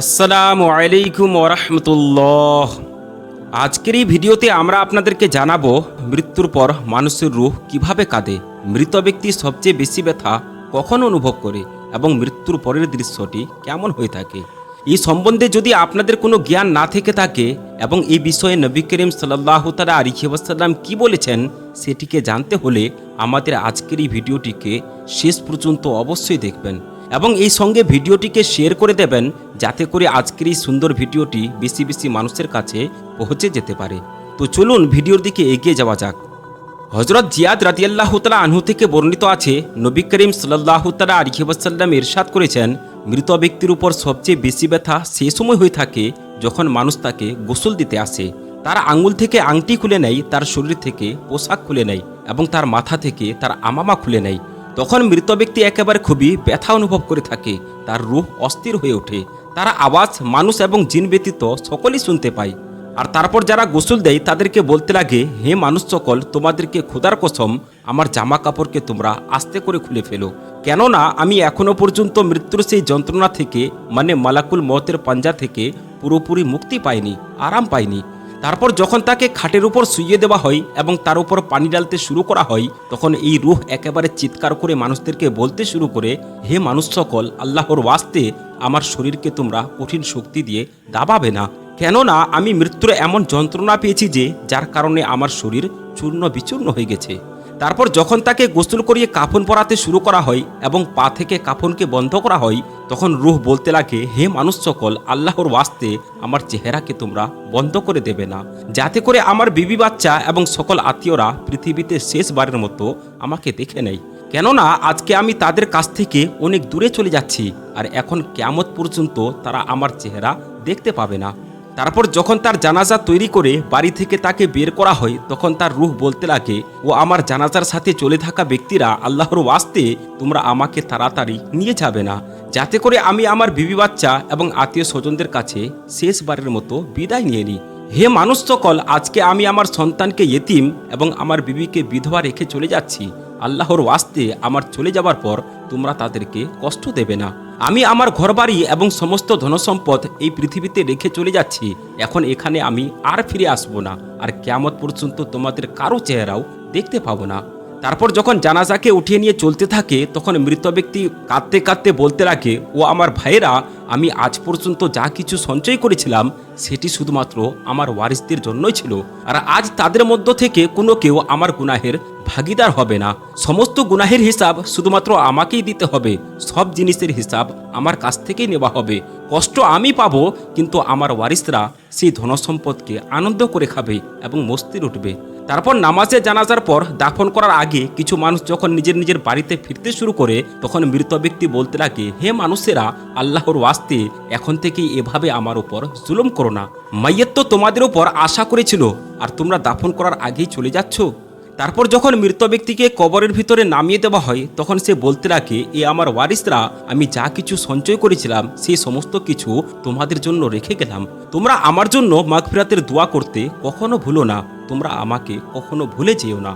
আসসালামু আলাইকুম ওরহমতুল্লাহ আজকের এই ভিডিওতে আমরা আপনাদেরকে জানাব মৃত্যুর পর মানুষের রূহ কীভাবে কাঁদে, মৃত ব্যক্তি সবচেয়ে বেশি ব্যথা কখন অনুভব করে এবং মৃত্যুর পরের দৃশ্যটি কেমন হয়ে থাকে। এই সম্বন্ধে যদি আপনাদের কোনো জ্ঞান না থেকে থাকে এবং এই বিষয়ে নবী করিম সাল্লাহ তালা আলিহাসাল্লাম কি বলেছেন সেটিকে জানতে হলে আমাদের আজকের এই ভিডিওটিকে শেষ পর্যন্ত অবশ্যই দেখবেন। এবং এই সঙ্গে ভিডিওটিকে শেয়ার করে দেবেন যাতে করে আজকের এই সুন্দর ভিডিওটি বেশি বেশি মানুষের কাছে পৌঁছে যেতে পারে। তো চলুন ভিডিওর দিকে এগিয়ে যাওয়া যাক। হজরত জিয়াদ রাতিয়াল্লাহ তালা আনহু থেকে বর্ণিত আছে, নবী করিম সাল্লাহ তালা আলিহাসাল্লাম ইরশাদ করেছেন, মৃত ব্যক্তির উপর সবচেয়ে বেশি ব্যথা সে সময় হয়ে থাকে যখন মানুষ তাকে গোসল দিতে আসে। তার আঙুল থেকে আংটি খুলে নেয়, তার শরীর থেকে পোশাক খুলে নেয় এবং তার মাথা থেকে তার আমামা খুলে নেয়। তখন মৃত ব্যক্তি একেবারে খুবই ব্যথা অনুভব করে থাকে। তার রূহ অস্থির হয়ে ওঠে। তার আওয়াজ মানুষ এবং জিন ব্যতীত সকলেই শুনতে পায়। আর তারপর যারা গোসল দেয়, তাদেরকে বলতে লাগে, হে মানুষ সকল, তোমাদেরকে খোদার কসম, আমার জামা কাপড়কে তোমরা আস্তে করে খুলে ফেলো। কেননা আমি এখনও পর্যন্ত মৃত্যুর সেই যন্ত্রণা থেকে মানে মালাকুল মতের পাঞ্জা থেকে পুরোপুরি মুক্তি পাইনি, আরাম পাইনি। তারপর যখন তাকে খাটের উপর শুইয়ে দেওয়া হয় এবং তার উপর পানি ডালতে শুরু করা হয়, তখন এই রুহ একেবারে চিৎকার করে মানুষদেরকে বলতে শুরু করে, হে মানুষ সকল, আল্লাহর ওয়াস্তে আমার শরীরকে তোমরা কঠিন শক্তি দিয়ে দাবাবে না। কেননা আমি মৃত্যুর এমন যন্ত্রণা পেয়েছি যে, যার কারণে আমার শরীর চূর্ণ বিচূর্ণ হয়ে গেছে। তারপর যখন তাকে গোসল করিয়ে কাফন পরাতে শুরু করা হয় এবং পা থেকে কাফনকে বন্ধ করা হয়, তখন রুহ বলতে লাগে, হে মানুষ সকল, আল্লাহর ওয়াস্তে আমার চেহারাকে তোমরা বন্ধ করে দেবে না। যাতে করে আমার বিবি বাচ্চা এবং সকল আত্মীয়রা পৃথিবীতে শেষবারের মতো আমাকে দেখে নেয়। কেননা, আজকে আমি তাদের কাছ থেকে অনেক দূরে চলে যাচ্ছি, আর এখন কেমত পর্যন্ত তারা আমার চেহারা দেখতে পাবে না। তারপর যখন তার জানাজা তৈরি করে বাড়ি থেকে তাকে বের করা হয়, তখন তার রুহ বলতে লাগে, ও আমার জানাজার সাথে চলে থাকা ব্যক্তিরা আল্লাহর ওয়াস্তে তোমরা আমাকে তাড়াতাড়ি নিয়ে যাবে না। যাতে করে আমি আমার বিবি বাচ্চা এবং আত্মীয় স্বজনদের কাছে শেষবারের মতো বিদায় নিয়ে নিই। হে মানুষ সকল, আজকে আমি আমার সন্তানকে ইয়েতিম এবং আমার বিবিকে বিধবা রেখে চলে যাচ্ছি। আল্লাহর ওয়াস্তে আমার চলে যাবার পর তোমরা তাদেরকে কষ্ট দেবে না। আমি আমার ঘরবাড়ি এবং সমস্ত ধনসম্পদ এই পৃথিবীতে রেখে চলে যাচ্ছি। এখন এখানে আমি আর ফিরে আসব না। আর কেয়ামত পর্যন্ত তোমাদের কারও চেহারাও দেখতে পাবো না। তারপর যখন জানাজাকে উঠিয়ে নিয়ে চলতে থাকে, তখন মৃত ব্যক্তি কাঁদতে কাঁদতে বলতে লাগে, ও আমার ভাইয়েরা আমি আজ পর্যন্ত যা কিছু সঞ্চয় করেছিলাম, সেটি শুধুমাত্র আমার ওয়ারিসদের জন্যই ছিল। আর আজ তাদের মধ্য থেকে কোনো কেউ আমার গুনাহের ভাগিদার হবে না। সমস্ত গুনাহের হিসাব শুধুমাত্র আমাকেই দিতে হবে। সব জিনিসের হিসাব আমার কাছ থেকেই নেওয়া হবে। কষ্ট আমি পাব, কিন্তু আমার ওয়ারিসরা সেই ধনসম্পদকে আনন্দ করে খাবে এবং মস্তির উঠবে। তারপর নামাজে জানাজার পর দাফন করার আগে কিছু মানুষ যখন নিজের নিজের বাড়িতে ফিরতে শুরু করে, তখন মৃত ব্যক্তি বলতে লাগে, হে মানুষেরা, আল্লাহর ওয়াস্তে এখন থেকেই এভাবে আমার উপর জুলুম করো না। মাইয়ের তো তোমাদের উপর আশা করেছিল, আর তোমরা দাফন করার আগেই চলে যাচ্ছ। তারপর যখন মৃত ব্যক্তিকে কবরের ভিতরে নামিয়ে দেওয়া হয়, তখন সে বলতে রাখে, এ আমার ওয়ারিসরা, আমি যা কিছু সঞ্চয় করেছিলাম সেই সমস্ত কিছু তোমাদের জন্য রেখে গেলাম। তোমরা আমার জন্য মাগফিরাতের দোয়া করতে কখনো ভুলো না, তোমরা আমাকে কখনো ভুলে যেও না।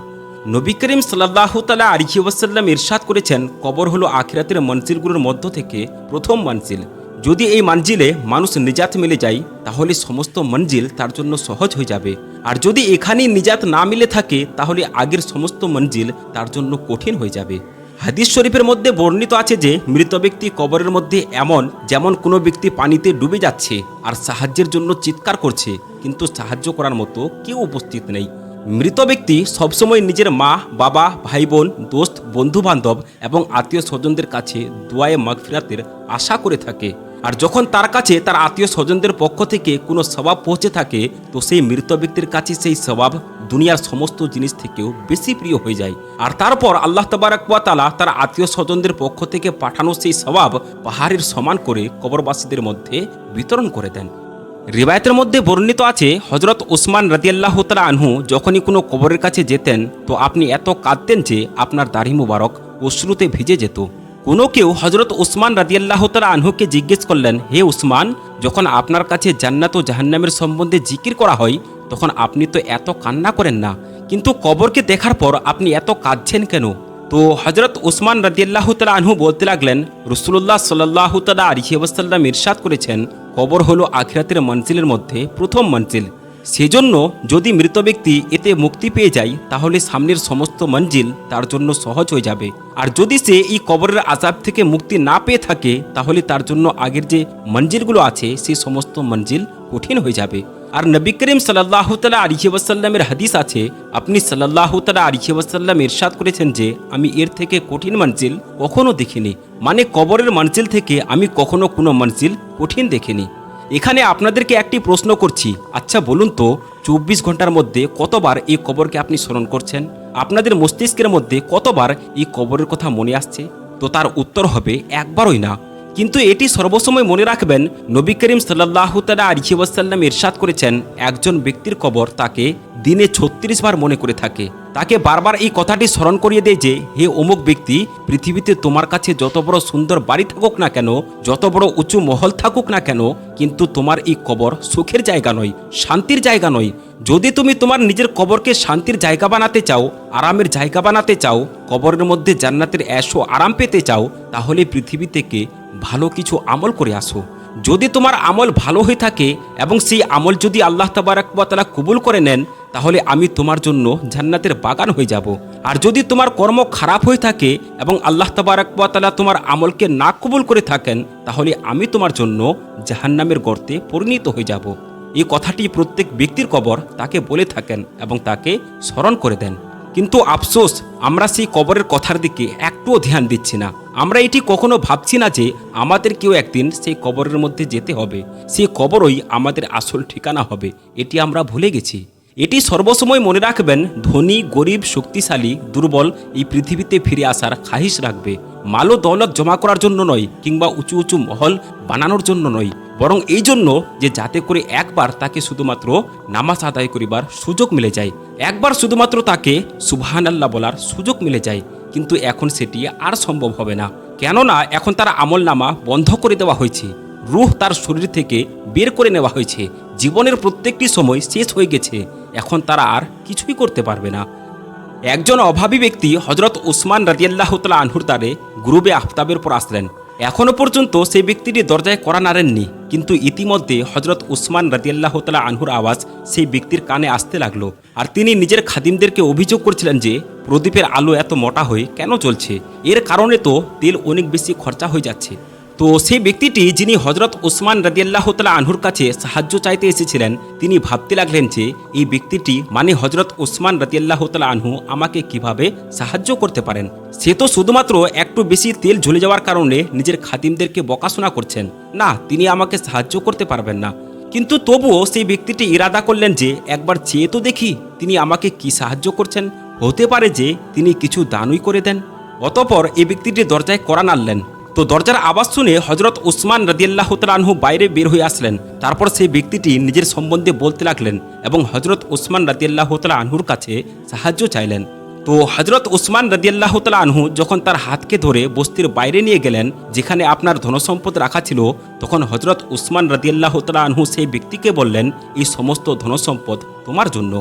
নবী করিম সাল্লাহ তালা আলিহি ওয়াসাল্লাম ইরশাদ করেছেন, কবর হলো আখিরাতের মঞ্জিলগুলোর মধ্য থেকে প্রথম মঞ্জিল। যদি এই মঞ্জিলে মানুষ নিজাত মিলে যায়, তাহলে সমস্ত মঞ্জিল তার জন্য সহজ হয়ে যাবে। আর যদি এখানেই নিজাত না মিলে থাকে, তাহলে আগের সমস্ত মঞ্জিল তার জন্য কঠিন হয়ে যাবে। হাদিস শরীফের মধ্যে বর্ণিত আছে যে, মৃত ব্যক্তি কবরের মধ্যে এমন যেমন কোনো ব্যক্তি পানিতে ডুবে যাচ্ছে আর সাহায্যের জন্য চিৎকার করছে, কিন্তু সাহায্য করার মতো কেউ উপস্থিত নেই। মৃত ব্যক্তি সবসময় নিজের মা, বাবা ভাই বোন দোস্ত বন্ধু বান্ধব এবং আত্মীয় স্বজনদের কাছে দোয়ায়ে মাগফিরাতের আশা করে থাকে। আর যখন তার কাছে তার আত্মীয় স্বজনদের পক্ষ থেকে কোনো স্বভাব পৌঁছে থাকে, তো সেই মৃত ব্যক্তির কাছে সেই স্বভাব দুনিয়ার সমস্ত জিনিস থেকেও বেশি প্রিয় হয়ে যায়। আর তারপর আল্লাহ তবারাকুয়া তালা তার আত্মীয় স্বজনদের পক্ষ থেকে পাঠানো সেই স্বভাব পাহাড়ের সমান করে কবরবাসীদের মধ্যে বিতরণ করে দেন। রিবায়তের মধ্যে বর্ণিত আছে হজরত ওসমান রাদিয়াল্লাহ তালা আনহু যখনই কোনো কবরের কাছে যেতেন, তো আপনি এত কাঁদতেন যে আপনার দাড়ি মুবারক অশ্রুতে ভিজে যেত। কোনো কেউ হজরত উসমান রাদিয়াল্লাহ তালা আনহুকে জিজ্ঞেস করলেন, হে উসমান, যখন আপনার কাছে জান্নাত ও জাহান্নামের সম্বন্ধে জিকির করা হয়, তখন আপনি তো এত কান্না করেন না। কিন্তু কবরকে দেখার পর আপনি এত কাঁদছেন কেন? তো হজরত উসমান রাদিয়াল্লাহ তালা আনহু বলতে লাগলেন রসুল্লাহ সাল্লাহ তালা আলহি ওসাল্লাম ইরশাদ করেছেন, কবর হলো আখিরাতের মঞ্জিলের মধ্যে প্রথম মঞ্জিল। সেজন্য যদি মৃত ব্যক্তি এতে মুক্তি পেয়ে যায়, তাহলে সামনের সমস্ত মঞ্জিল তার জন্য সহজ হয়ে যাবে। আর যদি সে এই কবরের আজাব থেকে মুক্তি না পেয়ে থাকে, তাহলে তার জন্য আগের যে মঞ্জিলগুলো আছে সেই সমস্ত মঞ্জিল কঠিন হয়ে যাবে। আর নবী করিম সাল্লাহ তালা আলিহি ওয়াসাল্লামের হাদিস আছে, আপনি সাল্লাহ তালা আলিহি ওয়াসাল্লাম ইরশাদ করেছেন যে, আমি এর থেকে কঠিন মঞ্জিল কখনো দেখিনি। মানে কবরের মঞ্জিল থেকে আমি কখনো কোনো মঞ্জিল কঠিন দেখিনি। এখানে আপনাদেরকে একটি প্রশ্ন করছি। আচ্ছা বলুন তো, চব্বিশ ঘণ্টার মধ্যে কতবার এই কবরকে আপনি স্মরণ করছেন? আপনাদের মস্তিষ্কের মধ্যে কতবার এই কবরের কথা মনে আসছে? তো তার উত্তর হবে একবারই না। কিন্তু এটি সর্বসময় মনে রাখবেন, নবী করিম সাল্লাহ তালা আলিহি ইরশাদ করেছেন, একজন ব্যক্তির কবর তাকে দিনে ছত্রিশ বার মনে করে থাকে। তাকে বারবার এই কথাটি স্মরণ করিয়ে দেয় যে, হে অমুক ব্যক্তি, পৃথিবীতে তোমার কাছে যত বড় সুন্দর বাড়ি থাকুক না কেন, যত বড় উঁচু মহল থাকুক না কেন, কিন্তু তোমার এই কবর সুখের জায়গা নয়, শান্তির জায়গা নয়। যদি তুমি তোমার নিজের কবরকে শান্তির জায়গা বানাতে চাও, আরামের জায়গা বানাতে চাও, কবরের মধ্যে জান্নাতের অ্যাশো আরাম পেতে চাও, তাহলে পৃথিবী থেকে ভালো কিছু আমল করে আসো। যদি তোমার আমল ভালো হয়ে থাকে এবং সেই আমল যদি আল্লাহ তাবারাকবাতালা কবুল করে নেন তাহলে আমি তোমার জন্য জান্নাতের বাগান হয়ে যাব। আর যদি তোমার কর্ম খারাপ হয়ে থাকে এবং আল্লাহ তাবারাকবাতালা তোমার আমলকে না কবুল করে থাকেন, তাহলে আমি তোমার জন্য জাহান্নামের গর্তে পরিণত হয়ে যাব। এই কথাটি প্রত্যেক ব্যক্তির কবর তাকে বলে থাকেন এবং তাকে স্মরণ করে দেন। কিন্তু আফসোস, আমরা সেই কবরের কথার দিকে একটুও ধ্যান দিচ্ছি না। আমরা এটি কখনো ভাবছি না যে আমাদের কেউ একদিন সেই কবরের মধ্যে যেতে হবে। সেই কবরই আমাদের আসল ঠিকানা হবে, এটি আমরা ভুলে গেছি। এটি সর্বসময় মনে রাখবেন, ধনী, গরিব, শক্তিশালী, দুর্বল এই পৃথিবীতে ফিরে আসার খাহিস রাখবে। মালো দৌলত জমা করার জন্য নয়, কিংবা উঁচু উঁচু মহল বানানোর জন্য নয়। বরং এই জন্য যে যাতে করে একবার তাকে শুধুমাত্র নামাজ আদায় করিবার সুযোগ মিলে যায়। একবার শুধুমাত্র তাকে সুবহান আল্লাহ বলার সুযোগ মিলে যায়, কিন্তু এখন সেটি আর সম্ভব হবে না। কেননা এখন তার আমল নামা বন্ধ করে দেওয়া হয়েছে। রুহ তার শরীর থেকে বের করে নেওয়া হয়েছে। জীবনের প্রত্যেকটি সময় শেষ হয়ে গেছে। এখন তারা আর কিছুই করতে পারবে না। একজন অভাবী ব্যক্তি হজরত উসমান রাজিয়াল্লাহ তালা আনহুর দ্বারে গ্রুবে আফতাবের পর আসলেন। এখনও পর্যন্ত সেই ব্যক্তিটি দরজায় করা নাড়েননি, কিন্তু ইতিমধ্যে হজরত উসমান রাজিয়াল্লাহ তালা আনহুর আওয়াজ সেই ব্যক্তির কানে আসতে লাগল। আর তিনি নিজের খাদিমদেরকে অভিযোগ করছিলেন যে, প্রদীপের আলো এত মোটা হয়ে কেন চলছে এর কারণে তো তেল অনেক বেশি খরচা হয়ে যাচ্ছে। তো সেই ব্যক্তিটি যিনি হজরত ওসমান রাদিয়াল্লাহ তালা আনহুর কাছে সাহায্য চাইতে এসেছিলেন, তিনি ভাবতে লাগলেন যে এই ব্যক্তিটি মানে হজরত ওসমান রাদিয়াল্লাহ তালা আনহু আমাকে কীভাবে সাহায্য করতে পারেন? সে তো শুধুমাত্র একটু বেশি তেল ঝুলে যাওয়ার কারণে নিজের খাতিমদেরকে বকাশোনা করছেন। না, তিনি আমাকে সাহায্য করতে পারবেন না। কিন্তু তবুও সেই ব্যক্তিটি ইরাদা করলেন যে, একবার চেয়ে তো দেখি তিনি আমাকে কি সাহায্য করছেন। হতে পারে যে তিনি কিছু দানই করে দেন। অতপর এই ব্যক্তিটি দরজায় করা নাড়লেন। তো দরজার আওয়াজ শুনে হজরত উসমান রদিয়াল্লাহ তালাহু বাইরে বের হয়ে আসলেন। তারপর সেই ব্যক্তিটি নিজের সম্বন্ধে বলতে লাগলেন এবং হজরত উসমান রদিয়াল্লাহ আনহুর কাছে সাহায্য চাইলেন। তো হজরত উসমান রদিয়াল্লাহ আনহু যখন তার হাতকে ধরে বস্তির বাইরে নিয়ে গেলেন, যেখানে আপনার ধনসম্পদ রাখা ছিল, তখন হজরত উসমান রদিয়াল্লাহ আনহু সেই ব্যক্তিকে বললেন, এই সমস্ত ধনসম্পদ তোমার জন্য।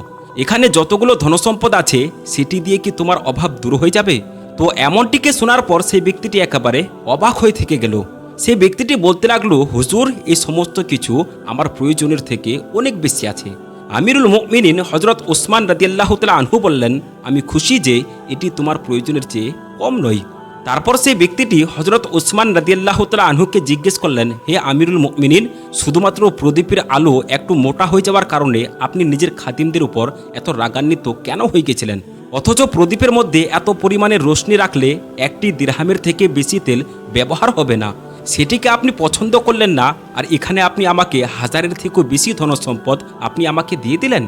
এখানে যতগুলো ধনসম্পদ আছে, সেটি দিয়ে কি তোমার অভাব দূর হয়ে যাবে? তো এমনটিকে শোনার পর সেই ব্যক্তিটি একেবারে অবাক হয়ে থেকে গেল। সেই ব্যক্তিটি বলতে লাগল, হুজুর, এই সমস্ত কিছু আমার প্রয়োজনের থেকে অনেক বেশি আছে। আমিরুল মুমিনিন হজরত ওসমান রাদিয়াল্লাহ তালা আনহু বললেন, আমি খুশি যে এটি তোমার প্রয়োজনের চেয়ে কম নয়। তারপর সেই ব্যক্তিটি হজরত ওসমান রাদিয়াল্লাহ তালা আনহুকে জিজ্ঞেস করলেন, হে আমিরুল মুমিনিন, শুধুমাত্র প্রদীপের আলো একটু মোটা হয়ে যাওয়ার কারণে আপনি নিজের খাতিমদের উপর এত রাগান্বিত কেন হয়ে গেছিলেন? অথচ প্রদীপের মধ্যে এত পরিমাণে রোশনি রাখলে একটি দিরহামের থেকে বেশি তেল ব্যবহার হবে না। সেটিকে আপনি পছন্দ করলেন না, আর এখানে আপনি আমাকে হাজারের থেকেও বেশি ধনসম্পদ আপনি আমাকে দিয়ে দিলেন।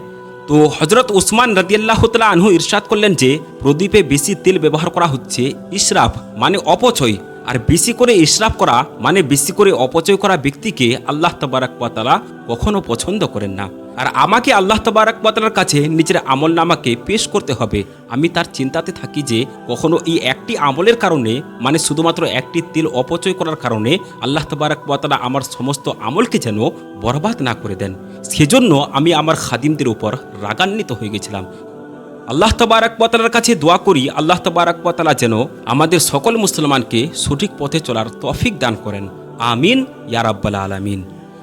তো হজরত ওসমান রাদিয়াল্লাহ তালা আনহু ইরশাদ করলেন যে, প্রদীপে বেশি তেল ব্যবহার করা হচ্ছে ইশরাফ মানে অপচয়। আর বেশি করে ইশরাফ করা মানে বেশি করে অপচয় করা ব্যক্তিকে আল্লাহ তবারাক কখনো পছন্দ করেন না। আর আমাকে আল্লাহ তবারাক পাতালার কাছে নিজের আমল নামাকে পেশ করতে হবে। আমি তার চিন্তাতে থাকি যে কখনো এই একটি আমলের কারণে মানে শুধুমাত্র একটি তেল অপচয় করার কারণে আল্লাহ তবারাক পাতালা আমার সমস্ত আমলকে যেন বরবাদ না করে দেন। সেজন্য আমি আমার খাদিমদের উপর রাগান্বিত হয়ে গেছিলাম। আল্লাহ তবারাকবতালার কাছে দোয়া করি, আল্লাহ তবারাকবতালা যেন আমাদের সকল মুসলমানকে সঠিক পথে চলার তফিক দান করেন। আমিন ইয়ারাব্বাল আলামিন।